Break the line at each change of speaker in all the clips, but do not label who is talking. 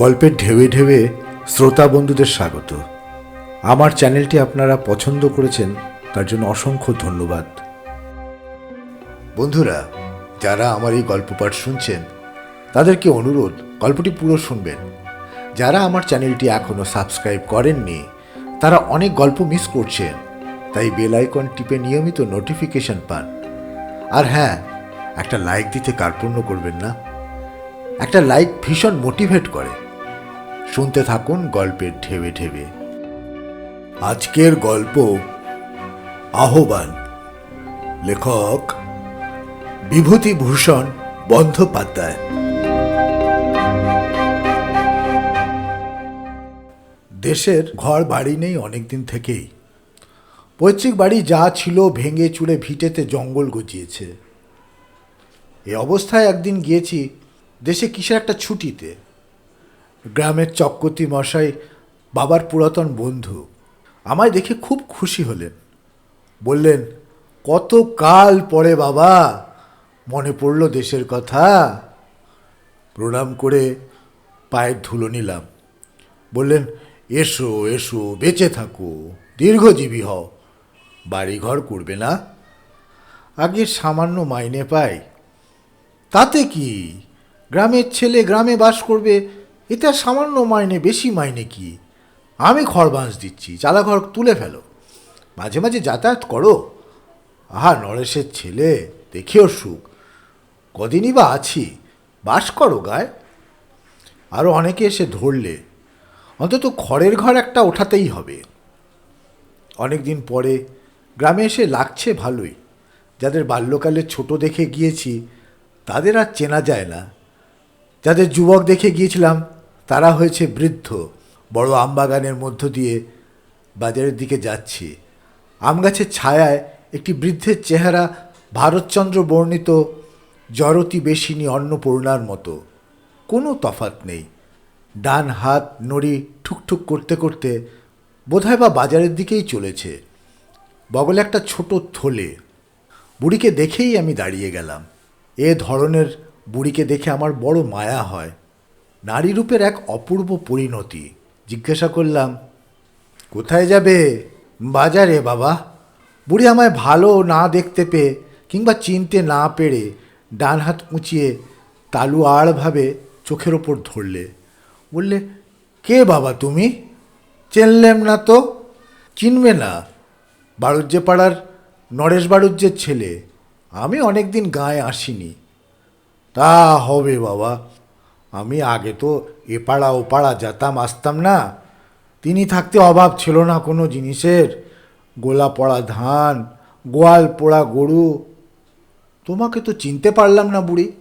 গল্পের ঢেউয়ে ঢেউয়ে শ্রোতা বন্ধুদের স্বাগত। আমার চ্যানেলটি আপনারা পছন্দ করেছেন, তার জন্য অসংখ্য ধন্যবাদ। বন্ধুরা, যারা আমার এই গল্প পাঠ শুনছেন, তাদেরকে অনুরোধ, গল্পটি পুরো শুনবেন। যারা আমার চ্যানেলটি এখনও সাবস্ক্রাইব করেননি, তারা অনেক গল্প মিস করছেন, তাই বেল আইকন টিপে নিয়মিত নোটিফিকেশন পান। আর হ্যাঁ একটা লাইক দিতে কার্পণ্য করবেন না। একটা লাইক ভীষণ মোটিভেট করে। শুনতে থাকুন গল্পের ঢেবে ঢেবে আজকের গল্প আহ্বান। লেখক বিভূতিভূষণ বন্দ্যোপাধ্যায়। দেশের ঘর বাড়ি নেই অনেকদিন থেকেই। পৈতৃক বাড়ি যা ছিল ভেঙে চুড়ে ভিটেতে জঙ্গল গজিয়েছে। এ অবস্থায় একদিন গিয়েছি দেশে কিসের একটা ছুটিতে। গ্রামের চক্কতি মশাই বাবার পুরাতন বন্ধু। আমায় দেখে খুব খুশি হলেন। বললেন, কত কাল পরে বাবা, মনে পড়ল দেশের কথা? প্রণাম করে পায়ের ধুলো নিলাম। বললেন, এসো এসো, বেঁচে থাকো, দীর্ঘজীবী হও, বাড়িঘর করবে না? আগে সামান্য মাইনে পাই। তাতে কি? গ্রামের ছেলে গ্রামে বাস করবে এতে আর সামান্য মাইনে, বেশি মাইনে কি? আমি খড়বাঁশ দিচ্ছি, চালাঘর তুলে ফেলো। মাঝে মাঝে যাতায়াত করো। আহা, নরেশের ছেলে, দেখেও সুখ। কদিনই বা আছি, বাস করো গায়ে। আরও অনেকে এসে ধরলে। অন্তত খড়ের ঘর একটা ওঠাতেই হবে। অনেক দিন পরে গ্রামে এসে লাগছে ভালোই। যাদের বাল্যকালে ছোট দেখে গিয়েছি, তাদের আর চেনা যায় না। যাদের যুবক দেখে গিয়েছিলাম তারা হয়েছে বৃদ্ধ। বড় আমবাগানের মধ্য দিয়ে বাজারের দিকে যাচ্ছি। আম গাছের ছায়ায় একটি বৃদ্ধের চেহারা ভারতচন্দ্র বর্ণিত জরতি বেশিনী অন্নপূর্ণার মতো। কোনো তফাত নেই। ডান হাত নড়ি ঠুকঠুক করতে করতে বোধহয় বা বাজারের দিকেই চলেছে। বগলে একটা ছোট থলে। বুড়িকে দেখেই আমি দাঁড়িয়ে গেলাম। এ ধরনের বুড়িকে দেখে আমার বড় মায়া হয়। নারী রূপের এক অপূর্ব পরিণতি। জিজ্ঞাসা করলাম, কোথায় যাবে? বাজারে, বাবা? বুড়ি আমায় ভালো না দেখতে পেয়ে কিংবা চিনতে না পেরে ডান হাত উঁচিয়ে তালু আড়ভাবে চোখের ওপর ধরলে। বললে, কে বাবা তুমি? চেনলেম না তো? চিনবে না। বাড়ুজ্যে পাড়ার নরেশ বাড়ুজ্যের ছেলে। আমি অনেক দিন গায়ে আসিনি। তা হবে বাবা। আমি আগে তো এপাড়া ওপাড়া যেতাম, আসতাম না। তিনি থাকতে অভাব ছিল না কোনো জিনিসের। গোলা পড়া ধান, গোয়াল পোড়া গরু। তোমাকে তো চিনতে পারলাম না বুড়ি।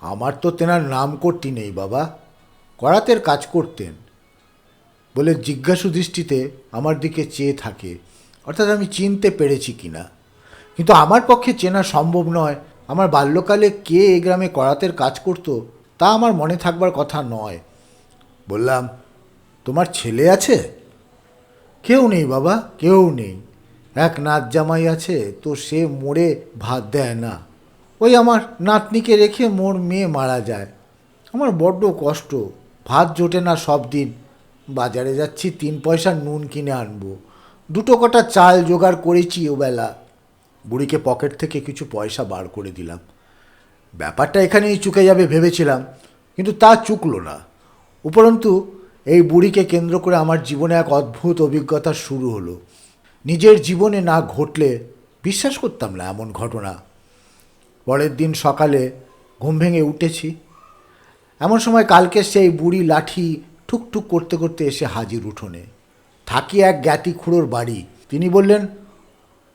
আমার তো তেনার নাম করতি নেই বাবা। করাতের কাজ করতেন। বলে জিজ্ঞাসু দৃষ্টিতে আমার দিকে চেয়ে থাকে। অর্থাৎ আমি চিনতে পেরেছি কি না কিন্তু আমার পক্ষে চেনা সম্ভব নয়। আমার বাল্যকালে কে এ গ্রামে করাতের কাজ করত? তা আমার মনে থাকবার কথা নয়। বললাম, তোমার ছেলে আছে? কেউ নেই বাবা, কেউ নেই। এক নাত জামাই আছে, তো সে মোড়ে ভাত দেয় না। ওই আমার নাতনিকে রেখে মোর মেয়ে মারা যায়। আমার বড্ড কষ্ট, ভাত জোটে না সব দিন। বাজারে যাচ্ছি, তিন পয়সা নুন কিনে আনব। দুটো কটা চাল জোগাড় করেছি ওবেলা। বুড়িকে পকেট থেকে কিছু পয়সা বার করে দিলাম। ব্যাপারটা এখানেই চুকে যাবে ভেবেছিলাম, কিন্তু তা চুকলো না। উপরন্তু, এই বুড়িকে কেন্দ্র করে আমার জীবনে এক অদ্ভুত অভিজ্ঞতা শুরু হলো। নিজের জীবনে না ঘটলে বিশ্বাস করতাম না এমন ঘটনা। পরের দিন সকালে ঘুম ভেঙে উঠেছি। এমন সময় কালকে সেই বুড়ি লাঠি ঠুকঠুক করতে করতে এসে হাজির উঠোনে। থাকি এক জ্ঞাতি খুঁড়োর বাড়ি। তিনি বললেন,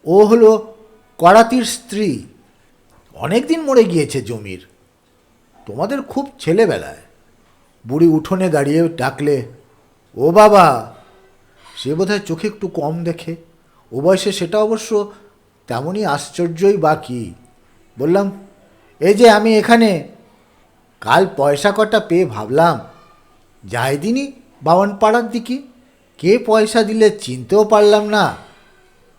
ও হলো করাতির স্ত্রী। অনেক দিন মরে গিয়েছে জমির। তোমাদের খুব ছেলেবেলায়। বুড়ি উঠোনে দাঁড়িয়ে ডাকলে, ও বাবা, সে বোধহয় চোখে একটু কম দেখে। ও বয়সে সেটা অবশ্য তেমনই আশ্চর্যই বা কী? বললাম এই যে আমি এখানে, কাল পয়সা কটা পেয়ে ভাবলাম। যাই দিনই বাওয়ানপাড়ার দিকে। কে পয়সা দিলে চিনতেও পারলাম না।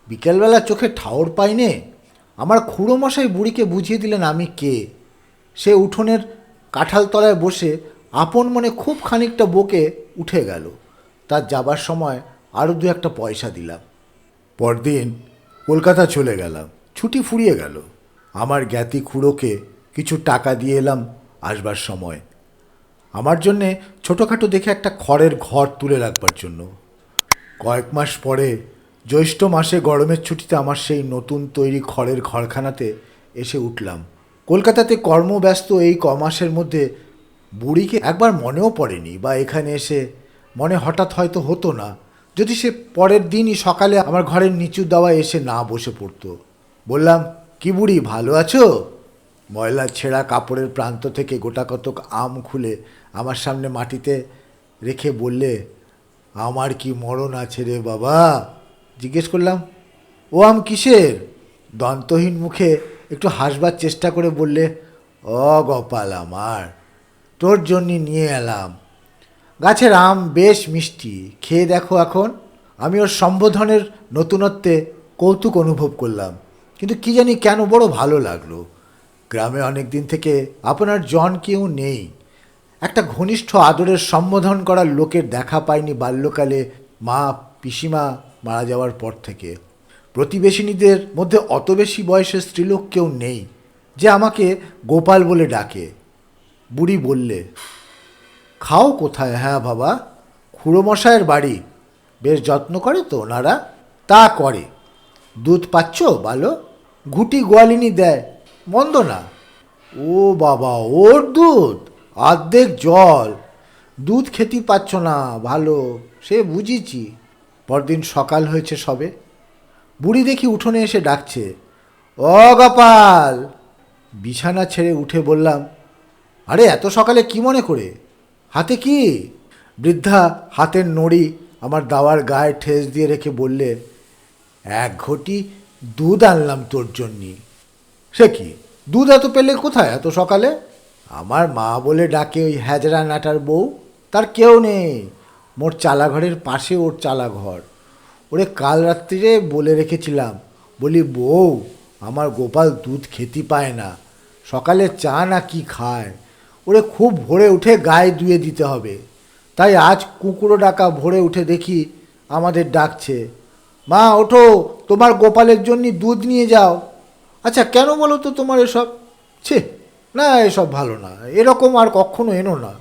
বিকেলবেলা চোখে ঠাওর পাইনে আমার খুড়ো মশাই বুড়িকে বুঝিয়ে দিলেন আমি কে। সে উঠোনের কাঁঠাল তলায় বসে আপন মনে খুব খানিকটা বকে উঠে গেল। তার যাবার সময় আরও দু একটা পয়সা দিলাম। পরদিন কলকাতা চলে গেলাম, ছুটি ফুরিয়ে গেল। আমার জ্ঞাতি খুড়োকে কিছু টাকা দিয়ে এলাম আসবার সময়। আমার জন্যে ছোটোখাটো দেখে একটা খড়ের ঘর তুলে রাখবার জন্য। কয়েক মাস পরে জ্যৈষ্ঠ মাসে গরমের ছুটিতে আমার সেই নতুন তৈরি খড়ের ঘরখানাতে এসে উঠলাম। কলকাতাতে কর্মব্যস্ত এই কমাসের মধ্যে বুড়িকে একবার মনেও পড়েনি বা এখানে এসে মনে হঠাৎ হয়তো হতো না, যদি সে পরের দিনই সকালে আমার ঘরের নিচু দাওয়া এসে না বসে পড়তো। বললাম, কি বুড়ি, ভালো আছো? ময়লা ছেঁড়া কাপড়ের প্রান্ত থেকে গোটা কতক আম খুলে আমার সামনে মাটিতে রেখে বললে, আমার কি মরণ আছে রে বাবা? জিজ্ঞেস করলাম, ও আম কিসের? দন্তহীন মুখে একটু হাসবার চেষ্টা করে বললে ও গোপাল আমার, তোর জন্যে নিয়ে এলাম। গাছের আম বেশ মিষ্টি, খেয়ে দেখো এখন। আমি ওর সম্বোধনের নতুনত্বে কৌতুক অনুভব করলাম। কিন্তু কি জানি কেন বড় ভালো লাগল। গ্রামে অনেক দিন থেকে আপনার জন কেউ নেই। একটা ঘনিষ্ঠ আদরের সম্বোধন করার লোকের দেখা পায়নি বাল্যকালে মা, পিসিমা মারা যাওয়ার পর থেকে প্রতিবেশিনীদের মধ্যে অত বেশি বয়সের স্ত্রীলোক কেউ নেই যে আমাকে গোপাল বলে ডাকে। বুড়ি বললে, খাও কোথায়? হ্যাঁ বাবা খুড়োমশায়ের বাড়ি। বেশ যত্ন করে তো ওনারা তা করে। দুধ পাচ্ছ ভালো ঘুটি গোয়ালিনি দেয়। মন্দ না। ও বাবা, ওর দুধ? অর্ধেক জল। দুধ খেতে পাচ্ছ না, ভালো। সে বুঝিছি। পরদিন সকাল হয়েছে সবে। বুড়ি দেখি উঠোনে এসে ডাকছে, ও গোপাল! বিছানা ছেড়ে উঠে বললাম, আরে, এত সকালে কি মনে করে? হাতে কি? বৃদ্ধা হাতের নড়ি আমার দাওয়ার গায়ে ঠেস দিয়ে রেখে বললে এক ঘটি দুধ আনলাম তোর জন্যে। সে কি? দুধ এত পেলে কোথায় এত সকালে? আমার মা বলে ডাকে ওই হ্যাজরা নাটার বউ, তার কেউ নেই। মোর চালাঘরের পাশে ওর চালাঘর। ওরে কাল রাত্রিরে বলে রেখেছিলাম, বলি, বউ, আমার গোপাল দুধ খেতে পায় না, সকালে চা না কি খায়? ওরে খুব ভোরে উঠে গায়ে ধুয়ে দিতে হবে। তাই আজ কুকুরো ডাকা ভোরে উঠে দেখি আমাদের ডাকছে, মা, ওঠো, তোমার গোপালের জন্য দুধ নিয়ে যাও। আচ্ছা কেন বলো তো তোমার এসব? ছে, না, এসব ভালো না, এরকম আর কখনো এনো না,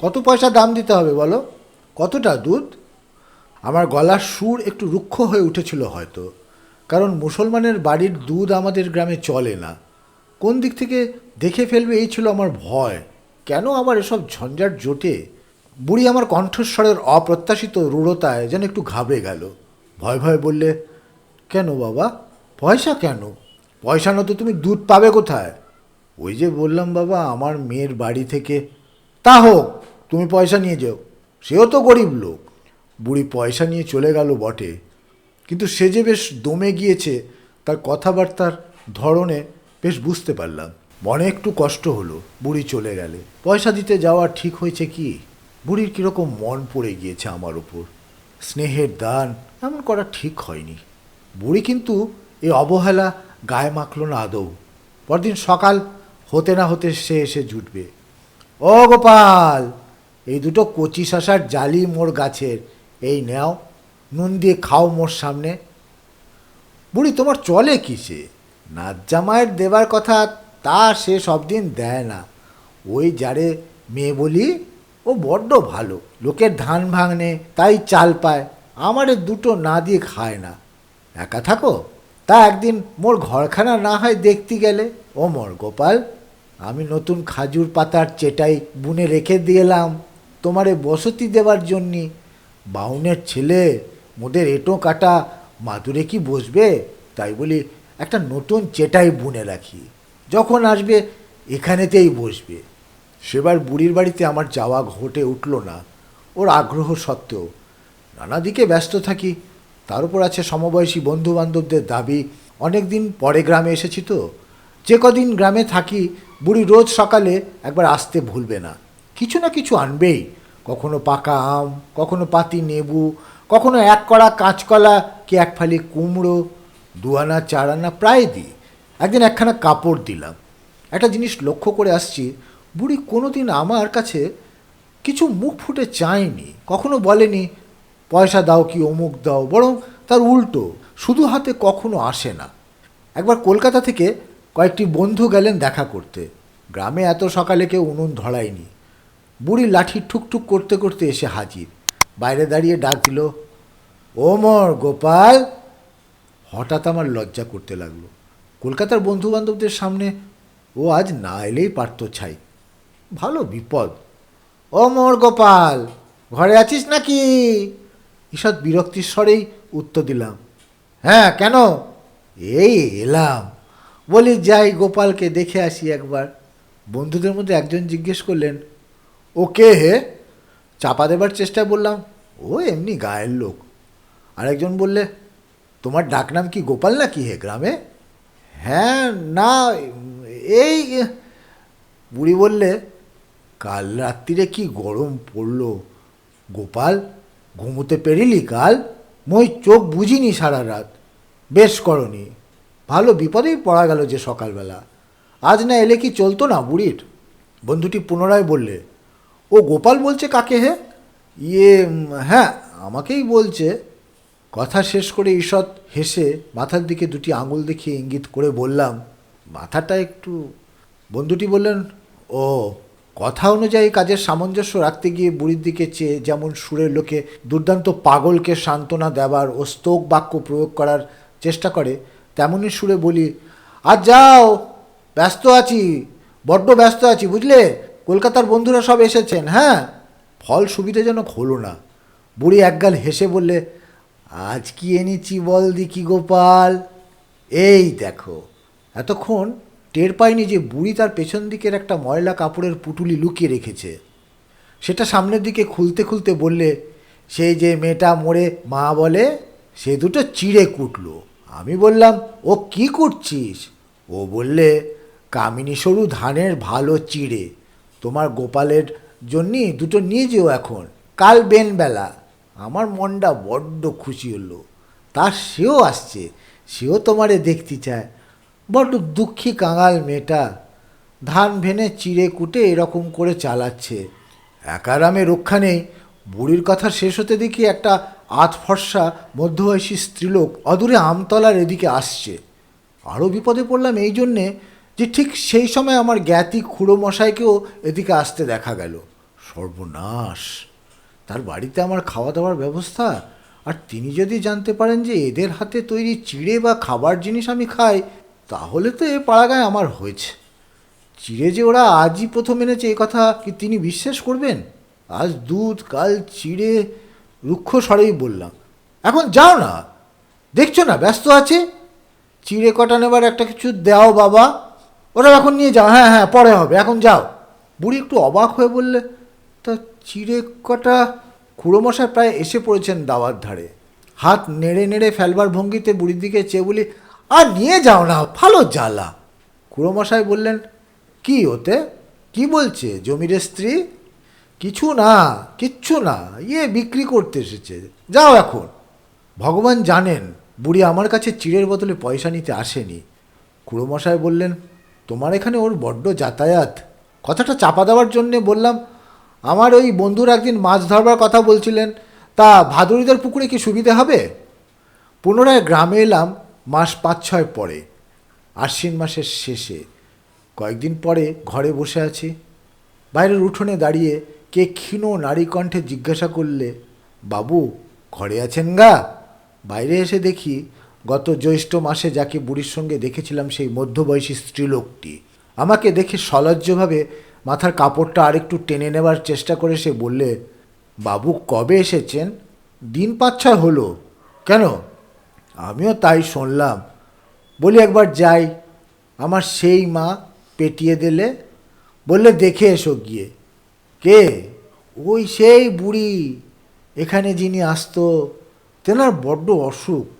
কত পয়সা দাম দিতে হবে বলো? কতটা দুধ আমার গলার সুর একটু রুক্ষ হয়ে উঠেছিল হয়তো, কারণ মুসলমানের বাড়ির দুধ আমাদের গ্রামে চলে না। কোন দিক থেকে দেখে ফেলবে এই ছিল আমার ভয়। কেন আমার এসব ঝঞ্ঝাট জোটে? বুড়ি আমার কণ্ঠস্বরের অপ্রত্যাশিত রূঢ়তায় যেন একটু ঘাবড়ে গেল। ভয় ভয় বললে, কেন বাবা? পয়সা কেন? পয়সা না তো তুমি দুধ পাবে কোথায়? ওই যে বললাম বাবা, আমার মেয়ের বাড়ি থেকে। তা হোক, তুমি পয়সা নিয়ে যাও। সেও তো গরিব লোক। বুড়ি পয়সা নিয়ে চলে গেল বটে। কিন্তু সে যে বেশ দমে গিয়েছে, তার কথাবার্তার ধরনে বেশ বুঝতে পারলাম। মনে একটু কষ্ট হলো, বুড়ি চলে গেলে। পয়সা দিতে যাওয়া ঠিক হয়েছে কি? বুড়ির কীরকম মন পড়ে গিয়েছে আমার ওপর স্নেহের দান এমন করা ঠিক হয়নি। বুড়ি কিন্তু এ অবহেলা গায়ে মাখল না আদৌ। পরদিন সকাল হতে না হতে সে এসে জুটবে। ও গোপাল! এই দুটো কচি শশার জালি মোর গাছের। এই নেও, নুন দিয়ে খাও মোর সামনে। বুড়ি, তোমার চলে কিসে? নাচ জামাইয়ের দেবার কথা তা সে সব দিন দেয় না। ওই যারে মেয়ে বলি, ও বড্ড ভালো। লোকের ধান ভাঙনে তাই চাল পায়, আমারে দুটো না দিয়ে খায় না। একা থাকো? তা একদিন মোর ঘরখানা না হয় দেখতে গেলে। ও মোর গোপাল, আমি নতুন খাজুর পাতার চেটাই বুনে রেখে দিয়েলাম তোমারে বসতি দেবার জন্যে। বাউনের ছেলে, মোদের এঁটো কাটা, মাদুরে কি বসবে? তাই বলি একটা নতুন চেটাই বুনে রাখি। যখন আসবে, এখানেতেই বসবে। সেবার বুড়ির বাড়িতে আমার যাওয়া ঘটে উঠল না। ওর আগ্রহ সত্ত্বেও নানা দিকে ব্যস্ত থাকি। তার উপর আছে সমবয়সী বন্ধু বান্ধবদের দাবি। অনেক দিন পরে গ্রামে এসেছি তো। যে কদিন গ্রামে থাকি, বুড়ি রোজ সকালে একবার আসতে ভুলবে না। কিছু না কিছু আনবেই। কখনো পাকা আম, কখনো পাতি নেবু, কখনো এক কড়া কাঁচকলা, কি এক ফালি কুমড়ো দুয়ানা চারানা প্রায় দিই। একদিন একখানা কাপড় দিলাম। একটা জিনিস লক্ষ্য করে আসছি, বুড়ি কোনো দিন আমার কাছে কিছু মুখ ফুটে চায়নি, কখনো বলেনি, পয়সা দাও কি অমুক দাও। বরং তার উল্টো, শুধু হাতে কখনো আসে না। একবার কলকাতা থেকে কয়েকটি বন্ধু গেলেন দেখা করতে। গ্রামে এত সকালে কেউ উনুন ধরায়নি। বুড়ি লাঠি ঠুকঠুক করতে করতে এসে হাজির। বাইরে দাঁড়িয়ে ডাক দিল, ও মর গোপাল! হঠাৎ আমার লজ্জা করতে লাগল। কলকাতার বন্ধু বান্ধবদের সামনে ও আজ না এলেই পারত ছাই। ভালো বিপদ। ও মোর গোপাল, ঘরে আছিস নাকি? ঈষৎ বিরক্তির স্বরেই উত্তর দিলাম হ্যাঁ কেন? এই এলাম। বলি, যাই গোপালকে দেখে আসি একবার। বন্ধুদের মধ্যে একজন জিজ্ঞেস করলেন ও কে হে, চাপা দেবার চেষ্টা বললাম ও এমনি গায়ের লোক। আরেকজন বললে, তোমার ডাকনাম কি গোপাল না কি হে গ্রামে? হ্যাঁ না, এই বুড়ি বললে, কাল রাত্রিরে কি গরম পড়ল? গোপাল, ঘুমোতে পেরিলি কাল? মই চোখ বুঝিনি সারা রাত। বেশ করনি। ভালো বিপদেই পড়া গেল যে সকালবেলা। আজ না এলে কি চলতো না বুড়ির? বন্ধুটি পুনরায় বললে ও গোপাল বলছে কাকে হে? ইয়ে হ্যাঁ আমাকেই বলছে। কথা শেষ করে ঈষৎ হেসে মাথার দিকে দুটি আঙুল দেখিয়ে ইঙ্গিত করে বললাম, মাথাটা একটু, বন্ধুটি বললেন, ও, কথা অনুযায়ী কাজের সামঞ্জস্য রাখতে গিয়ে বুড়ির দিকে চেয়ে যেমন সুরের লোকে দুর্দান্ত পাগলকে সান্ত্বনা দেবার ও স্তোক বাক্য প্রয়োগ করার চেষ্টা করে তেমনই সুরে বলি আর যাও, ব্যস্ত আছি, বড্ড ব্যস্ত আছি, বুঝলে? কলকাতার বন্ধুরা সব এসেছেন হ্যাঁ? ফল সুবিধাজনক হলো না। বুড়ি একগাল হেসে বললে, আজ কি এনেছি বল দিকি গোপাল? এই দেখো, এতক্ষণ টের পাইনি যে বুড়ি তার পেছন দিকের একটা ময়লা কাপড়ের পুটুলি লুকিয়ে রেখেছে। সেটা সামনের দিকে খুলতে খুলতে বললে সেই যে মেয়েটা মোড়ে মা বলে, সে দুটো চিড়ে কুটলো। আমি বললাম, ও কি কুটছিস? ও বললে, কামিনী সরু ধানের ভালো চিড়ে। তোমার গোপালের জন্যই দুটো নিয়ে যেও এখন। কাল বেনবেলা। আমার মনটা বড্ড খুশি হলো। তার সেও আসছে। সেও তোমারে দেখতে চায়। বড্ড দুঃখী কাঙাল মেয়েটা। ধান ভেনে চিড়ে কুটে এরকম করে চালাচ্ছে। একারামে রক্ষা নেই। বুড়ির কথা শেষ হতে দেখি একটা আধ ফর্সা মধ্যবয়সী স্ত্রীলোক অদূরে আমতলার এদিকে আসছে। আরও বিপদে পড়লাম এই জন্যে যে ঠিক সেই সময় আমার জ্ঞাতি খুড়ো মশাইকেও এদিকে আসতে দেখা গেল। সর্বনাশ। তার বাড়িতে আমার খাওয়া দাওয়ার ব্যবস্থা? আর তিনি যদি জানতে পারেন যে এদের হাতে তৈরি চিড়ে বা খাবার জিনিস আমি খাই, তাহলে তো এ পাড়াগায় আমার হয়েছে। চিড়ে যে ওরা আজই প্রথম এনেছে এ কথা কি তিনি বিশ্বাস করবেন? আজ দুধ, কাল চিড়ে, রুক্ষ স্বরেই বললাম। এখন যাও না। দেখছ না, ব্যস্ত আছে? চিড়ে কটা নেবার একটা কিছু দাও বাবা। ওরা এখন নিয়ে যাও হ্যাঁ হ্যাঁ পরে হবে, এখন যাও। বুড়ি একটু অবাক হয়ে বললে, তা চিড়ে কটা খুড়োমশাই প্রায় এসে পড়েছেন দাওয়ার ধারে। হাত নেড়ে নেড়ে ফেলবার ভঙ্গিতে বুড়ির দিকে চেয়ে বলি, আর নিয়ে যাও না, ভালো জ্বালা। খুড়োমশাই বললেন, কি ওতে? কি বলছে? জমির স্ত্রী? কিছু না, কিচ্ছু না ইয়ে বিক্রি করতে এসেছে। যাও এখন। ভগবান জানেন, বুড়ি আমার কাছে চিড়ের বদলে পয়সা নিতে আসেনি। খুড়োমশাই বললেন তোমার এখানে ওর বড্ড যাতায়াত। কথাটা চাপা দেওয়ার জন্যে বললাম, আমার ওই বন্ধুর একদিন মাছ ধরবার কথা বলছিলেন, তা ভাদুরীদের পুকুরে কি সুবিধে হবে? পুনরায় গ্রামে এলাম মাস পাঁচ ছয় পরে, আশ্বিন মাসের শেষে। কয়েকদিন পরে ঘরে বসে আছি। বাইরের উঠোনে দাঁড়িয়ে কে ক্ষীণ নারী কণ্ঠে জিজ্ঞাসা করলে, বাবু, ঘরে আছেন গা? বাইরে এসে দেখি গত জ্যৈষ্ঠ মাসে যাকে বুড়ির সঙ্গে দেখেছিলাম সেই মধ্যবয়সী স্ত্রীলোকটি। আমাকে দেখে সলজ্জভাবে মাথার কাপড়টা আরেকটু টেনে নেবার চেষ্টা করে সে বললে, বাবু, কবে এসেছেন? দিন পাঁচ ছয় হলো। কেন? আমিও তাই শুনলাম। বলি, একবার যাই। আমার সেই মা পেটিয়ে দিলে? বললে, দেখে এসো গিয়ে। কে? ওই সেই বুড়ি। এখানে যিনি আসতো, তেনার বড্ড অসুখ।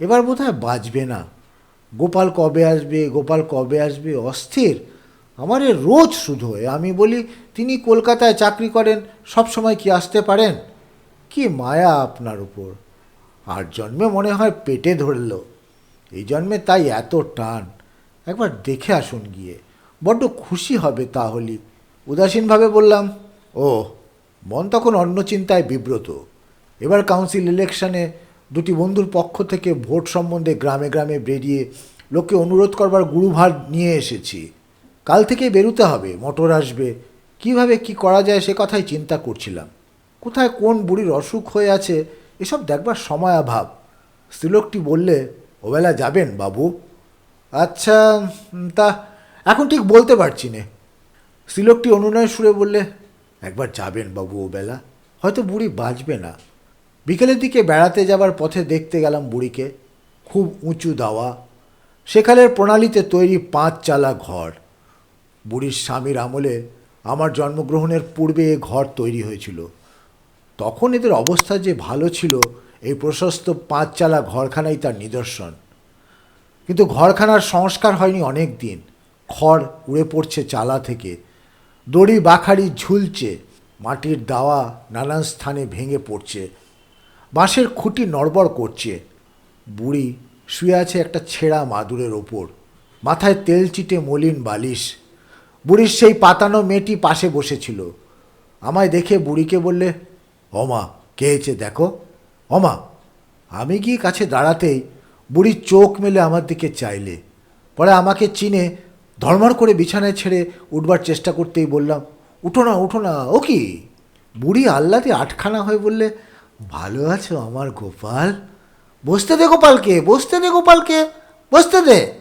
এবার বোধহয় বাঁচবে না। গোপাল কবে আসবে? গোপাল কবে আসবে? অস্থির। আমার এ রোজ শুধু হয়। আমি বলি, তিনি কলকাতায় চাকরি করেন সব সময় কি আসতে পারেন? কি মায়া আপনার উপর। আর জন্মে মনে হয় পেটে ধরল। এই জন্মে তাই এত টান। একবার দেখে আসুন গিয়ে। বড্ড খুশি হবে তাহলে। উদাসীনভাবে বললাম ও মন তখন অন্য চিন্তায় বিব্রত। এবার কাউন্সিল ইলেকশনে দুটি বন্ধুর পক্ষ থেকে ভোট সম্বন্ধে গ্রামে গ্রামে বেরিয়ে লোককে অনুরোধ করবার গুরুভার নিয়ে এসেছি। কাল থেকে বেরোতে হবে, মোটর আসবে। কীভাবে কি করা যায় সে কথাই চিন্তা করছিলাম। কোথায় কোন বুড়ির অসুখ হয়ে আছে, এসব দেখবার সময় অভাব স্ত্রীলোকটি বললে, ওবেলা যাবেন বাবু। আচ্ছা তা এখন ঠিক বলতে পারছি নে। স্ত্রীলোকটি অনুনয় সুরে বললে, একবার যাবেন বাবু ওবেলা। হয়তো বুড়ি বাঁচবে না। বিকেলের দিকে বেড়াতে যাবার পথে দেখতে গেলাম বুড়িকে। খুব উঁচু দাওয়া। সেকালের প্রণালীতে তৈরি পাঁচ চালা ঘর। বুড়ির স্বামীর আমলে আমার জন্মগ্রহণের পূর্বে এ ঘর তৈরি হয়েছিল। তখন এদের অবস্থা যে ভালো ছিল, এই প্রশস্ত পাঁচ চালা ঘরখানাই তার নিদর্শন। কিন্তু ঘরখানার সংস্কার হয়নি অনেক দিন। খড় উড়ে পড়ছে চালা থেকে। দড়ি বাখারি ঝুলছে। মাটির দাওয়া নানান স্থানে ভেঙে পড়ছে। বাঁশের খুঁটি নড়বড় করছে। বুড়ি শুয়ে আছে একটা ছেঁড়া মাদুরের ওপর। মাথায় তেল চিটে মলিন বালিশ। বুড়ির সেই পাতানো মেয়েটি পাশে বসেছিল। আমায় দেখে বুড়িকে বললে অমা কে হয়েছে দেখো? অমা আমি গিয়ে কাছে দাঁড়াতেই বুড়ি চোখ মেলে আমার দিকে চাইলে। পরে আমাকে চিনে ধর্মর করে বিছানায় ছেড়ে উঠবার চেষ্টা করতেই বললাম, উঠো না উঠো না, ও কি? বুড়ি আল্লাতে আটখানা হয়ে বললে ভালো আছো আমার গোপাল? বসতে দে গোপালকে, বসতে দে গোপালকে, বসতে দে।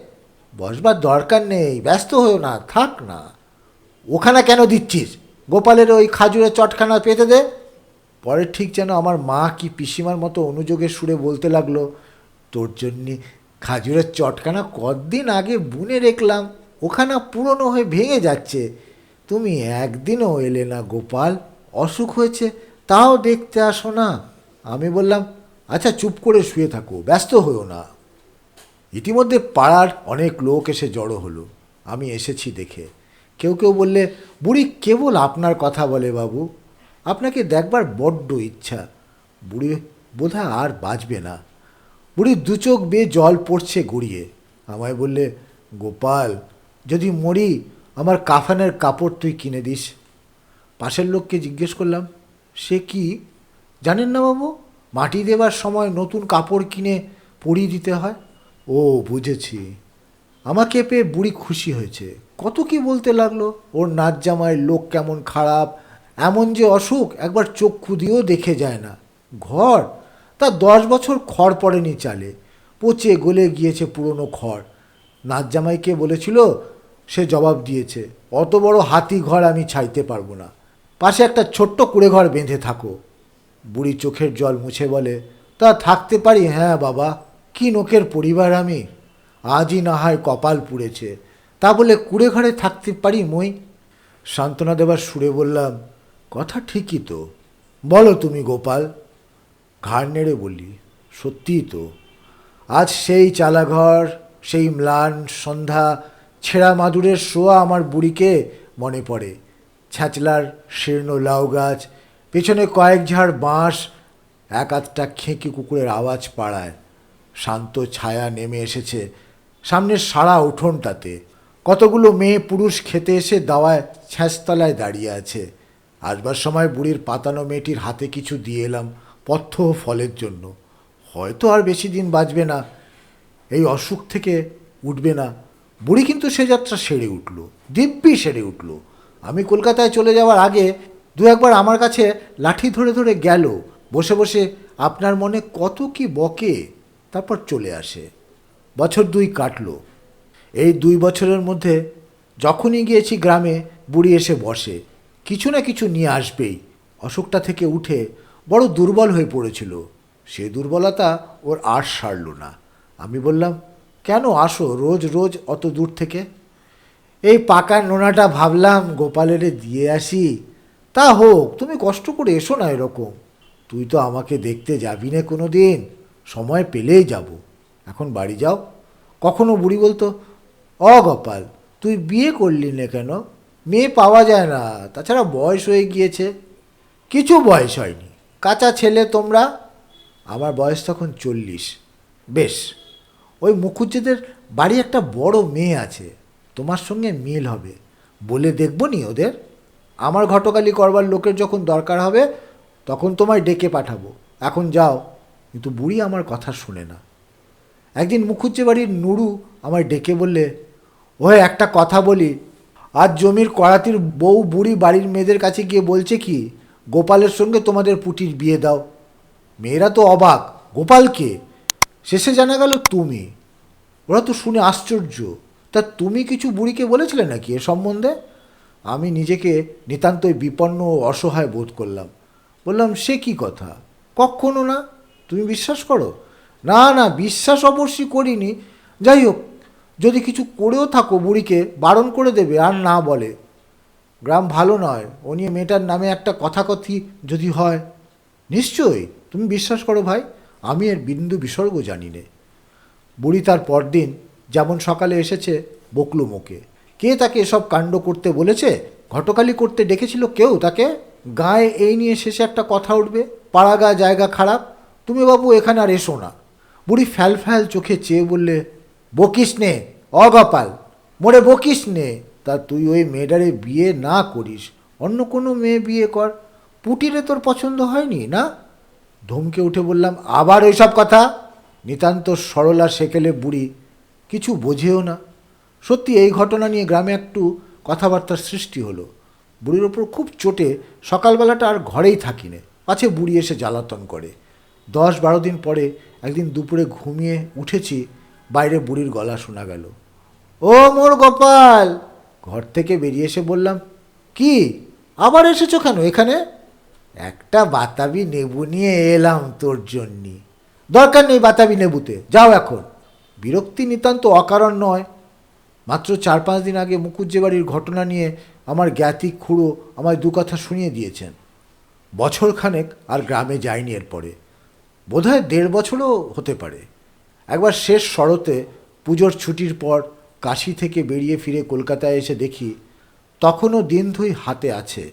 বসবার দরকার নেই, ব্যস্ত হয়েও না, থাক না। ওখানে কেন দিচ্ছিস? গোপালের ওই খাজুরের চটখানা পেতে দে। পরে ঠিক যেন আমার মা কি পিসিমার মতো অনুযোগের সুরে বলতে লাগল, তোর জন্যে খাজুরের চটখানা কদিন আগে বুনে রেখলাম, ওখানা পুরনো হয়ে ভেঙে যাচ্ছে। তুমি একদিনও এলে না গোপাল, অসুখ হয়েছে তাও দেখতে আসো না। আমি বললাম আচ্ছা চুপ করে শুয়ে থাকো, ব্যস্ত হয়েও না। ইতিমধ্যে পাড়ার অনেক লোক এসে জড়ো হলো। আমি এসেছি দেখে। কেউ কেউ বললে, বুড়ি কেবল আপনার কথা বলে বাবু। আপনাকে দেখবার বড্ড ইচ্ছা। বুড়ি বোধহয় আর বাঁচবে না। বুড়ির দু চোখ বেয়ে জল পড়ছে গড়িয়ে। আমায় বললে, গোপাল, যদি মরি, আমার কাফানের কাপড় তুই কিনে দিস। পাশের লোককে জিজ্ঞেস করলাম সে কি? জানেন না বাবু? মাটি দেবার সময় নতুন কাপড় কিনে পরিয়ে দিতে হয়? ও, বুঝেছি। আমাকে পেয়ে বুড়ি খুশি হয়েছে। কত কি বলতে লাগল? ওর নাচ জামায় লোক কেমন খারাপ, এমন যে অসুখ, একবার চক্ষু দিয়েও দেখে যায় না। ঘর? তা দশ বছর খড় পড়েনি চালে। পচে গলে গিয়েছে পুরনো খড়। নাচ জামাইকে বলেছিল, সে জবাব দিয়েছে, অত বড় হাতি ঘর আমি ছাইতে পারব না। পাশে একটা ছোট্ট কুড়ে ঘর বেঁধে থাকো। বুড়ি চোখের জল মুছে বলে, তা থাকতে পারি? হ্যাঁ বাবা, কি নোকের পরিবার আমি? আজই না হয় কপাল পুড়েছে। তা বলে কুড়ে ঘরে থাকতে পারি মই? সান্ত্বনা দেবার সুরে বললাম, কথা ঠিকই তো। বলো তুমি গোপাল। ঘাড় নেড়ে বললি, সত্যিই তো। আজ সেই চালাঘর, সেই ম্লান সন্ধ্যা, ছেঁড়া মাদুরের শোয়া আমার বুড়িকে মনে পড়ে। ছ্যাঁচলার শীর্ণ লাউ গাছ, পেছনে কয়েক ঝাড় বাঁশ, এক আধটা খেঁকি কুকুরের আওয়াজ পাড়ায়। শান্ত ছায়া নেমে এসেছে সামনের সারা উঠোনটাতে। কতগুলো মেয়ে পুরুষ খেতে এসে দাওয়ায় ছ্যাঁচতলায় দাঁড়িয়ে আছে। আসবার সময় বুড়ির পাতানো মেয়েটির হাতে কিছু দিয়ে এলাম পথ্য ফলের জন্য। হয়তো আর বেশি দিন বাঁচবে না, এই অসুখ থেকে উঠবে না। বুড়ি কিন্তু সে যাত্রা সেরে উঠল, দিব্যি সেরে উঠল। আমি কলকাতায় চলে যাওয়ার আগে দু একবার আমার কাছে লাঠি ধরে ধরে গেল। বসে বসে আপনার মনে কত কি বকে, তারপর চলে আসে। বছর দুই কাটলো। এই দুই বছরের মধ্যে যখনই গিয়েছি গ্রামে, বুড়ি এসে বসে। কিছু না কিছু নিয়ে আসবেই। অসুখটা থেকে উঠে বড় দুর্বল হয়ে পড়েছিল। সে দুর্বলতা ওর আর সারল না। আমি বললাম, কেন আসো? রোজ রোজ অত দূর থেকে? এই পাকা নোনাটা ভাবলাম, গোপালের দিয়ে আসি। তা হোক, তুমি কষ্ট করে এসো না এরকম। তুই তো আমাকে দেখতে যাবি না কোনো দিন সময় পেলেই যাব। এখন বাড়ি যাও। কখনো বুড়ি বলতো, অ গোপাল, তুই বিয়ে করলি না কেন? মেয়ে পাওয়া যায় না, তাছাড়া বয়স হয়ে গিয়েছে। কিছু বয়স হয়নি। কাঁচা ছেলে তোমরা? আমার বয়স তখন চল্লিশ। বেশ, ওই মুখুজ্জেদের বাড়ি একটা বড় মেয়ে আছে। তোমার সঙ্গে মিল হবে। বলে দেখব নি ওদের? আমার ঘটকালি করবার লোকের যখন দরকার হবে, তখন তোমায় ডেকে পাঠাবো। এখন যাও। কিন্তু বুড়ি আমার কথা শুনে না। একদিন মুখুজ্জে বাড়ির নুরু আমায় ডেকে বললে, ওহে, একটা কথা বলি। আজ জমির করাতির বউ বুড়ি বাড়ির মেয়েদের কাছে গিয়ে বলছে কি, গোপালের সঙ্গে তোমাদের পুটির বিয়ে দাও। মেয়েরা তো অবাক। গোপালকে শেষে জানা গেল তুমি। ওরা তো শুনে আশ্চর্য। তা তুমি কিছু বুড়িকে বলেছিলে নাকি এ সম্বন্ধে? আমি নিজেকে নিতান্তই বিপন্ন ও অসহায় বোধ করলাম। বললাম, সে কি কথা? কখনো না? তুমি বিশ্বাস করো? না না, বিশ্বাস অবশ্যই করিনি। যাই হোক, যদি কিছু করেও থাকো বুড়িকে, বারণ করে দেবে, আর না বলে। গ্রাম ভালো নয়, ও নিয়ে মেয়েটার নামে একটা কথাকথি যদি হয়। নিশ্চয়ই, তুমি বিশ্বাস করো ভাই, আমি এর বিন্দু বিসর্গ জানি নে। বুড়ি তার পরদিন যেমন সকালে এসেছে বকলো মুখে কে তাকে এসব কাণ্ড করতে বলেছে? ঘটকালি করতে ডেকেছিল কেউ? তাকে? গায়ে এই নিয়ে শেষে একটা কথা উঠবে। পাড়াগা জায়গা খারাপ। তুমি বাবু এখানে আর এসো না। বুড়ি ফ্যাল ফ্যাল চোখে চেয়ে বললে, বকিস নে, অগপাল। মোরে বকিস নে। তা তুই ওই মেয়েটারে বিয়ে না করিস। অন্য কোনো মেয়ে বিয়ে কর। পুটিরে তোর পছন্দ হয়নি, না? ধমকে উঠে বললাম, আবার ওইসব কথা? নিতান্ত সরলা সেকেলে বুড়ি কিছু বোঝেও না। সত্যি এই ঘটনা নিয়ে গ্রামে একটু কথাবার্তার সৃষ্টি হলো। বুড়ির ওপর খুব চোটে সকালবেলাটা আর ঘরেই থাকি নে পাছে বুড়ি এসে জ্বালাতন করে। দশ বারো দিন পরে একদিন দুপুরে ঘুমিয়ে উঠেছি, বাইরে বুড়ির গলা শোনা গেল। ও মোর গোপাল! ঘর থেকে বেরিয়ে এসে বললাম, কি? আবার এসেছ কেন এখানে? একটা বাতাবি নেবু নিয়ে এলাম তোর জন্যে। দরকার নেই বাতাবি নেবুতে, যাও এখন। বিরক্তি নিতান্ত অকারণ নয়। মাত্র চার পাঁচ দিন আগে মুকুজ্জে বাড়ির ঘটনা নিয়ে আমার জ্ঞাতি খুঁড়ো আমায় দু কথা শুনিয়ে দিয়েছেন। বছরখানেক আর গ্রামে যায়নি এরপরে। বোধহয় দেড় বছরও হতে পারে। একবার শেষ শরতে পুজোর ছুটির পর কাশি থেকে বেরিয়ে ফিরে কলকাতায় এসে দেখি, তখনও দিনধুই হাতে আছে।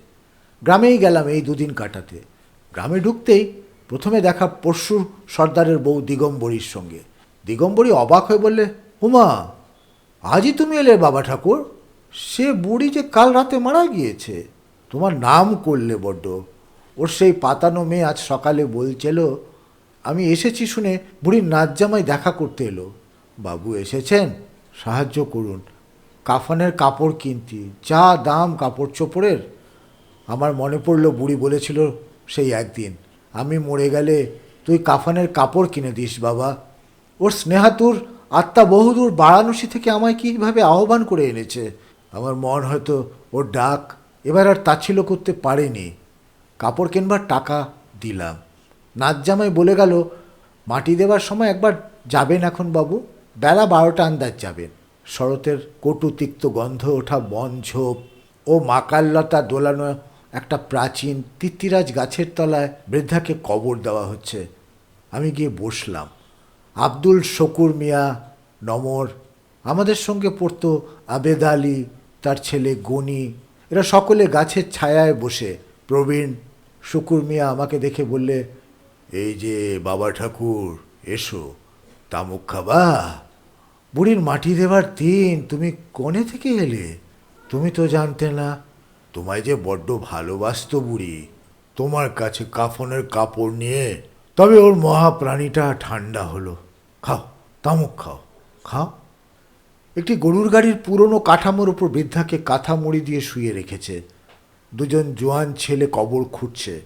গ্রামেই গেলাম এই দুদিন কাটাতে। গ্রামে ঢুকতেই প্রথমে দেখা পরশুর সর্দারের বউ দিগম্বরীর সঙ্গে। দিগম্বরী অবাক হয়ে বললে হুমা আজই তুমি এলে বাবা ঠাকুর? সে বুড়ি যে কাল রাতে মারা গিয়েছে। তোমার নাম করলে বড্ড। ওর সেই পাতানো মেয়ে আজ সকালে বলছিল, আমি এসেছি শুনে বুড়ির জামাই দেখা করতে এলো। বাবু এসেছেন? সাহায্য করুন। কাফানের কাপড় কিনতি। যা দাম কাপড় চোপড়ের। আমার মনে পড়ল বুড়ি বলেছিল সেই একদিন, আমি মরে গেলে তুই কাফানের কাপড় কিনে দিস বাবা। ওর স্নেহাতুর আত্মা বহুদূর বারাণসী থেকে আমায় কীভাবে আহ্বান করে এনেছে? আমার মন হয়তো ওর ডাক এবার আর তাচ্ছিল করতে পারেনি। কাপড় কেনবার টাকা দিলাম। নাচ জামাই বলে গেল, মাটি দেবার সময় একবার যাবেন এখন বাবু। বেলা বারোটা আন্দাজ যাবেন। শরতের কটু তিক্ত গন্ধ ওঠা বন ঝোপ ও মাকাল্লতা দোলানো একটা প্রাচীন তিত্তিরাজ গাছের তলায় বৃদ্ধাকে কবর দেওয়া হচ্ছে। আমি গিয়ে বসলাম। আব্দুল শকুর মিয়া নমর। আমাদের সঙ্গে পড়তো আবেদ আলী, তার ছেলে গনি। এরা সকলে গাছের ছায়ায় বসে। প্রবীণ শুকুর মিয়া আমাকে দেখে বললে, এই যে বাবা ঠাকুর, এসো। তামুক খাবা। বুড়ির মাটি দেবার দিন, তুমি কনে থেকে এলে? তুমি তো জানতে না। তোমায় যে বড্ড ভালোবাসতো বুড়ি। তোমার কাছে কাফনের কাপড় নিয়ে তবে ওর মহাপ্রাণীটা ঠান্ডা হলো। খাও, তামুক খাও। খাও। একটি গরুর গাড়ির পুরনো কাঠামোর উপর বৃদ্ধাকে কাঁথা মুড়ি দিয়ে শুয়ে রেখেছে। দুজন জোয়ান ছেলে কবর খুঁড়ছে।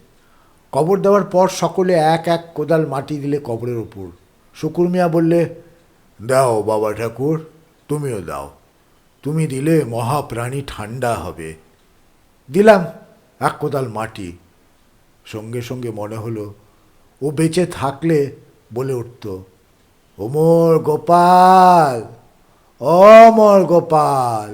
কবর দেওয়ার পর সকলে এক এক কোদাল মাটি দিলে কবরের ওপর শুকুর মিয়া বললে, দাও বাবা ঠাকুর, তুমিও দাও। তুমি দিলে মহাপ্রাণী ঠান্ডা হবে। দিলাম এক কোদাল মাটি। সঙ্গে সঙ্গে মনে হলো ও বেঁচে থাকলে বলে উঠত ওমর গোপাল অমর গোপাল।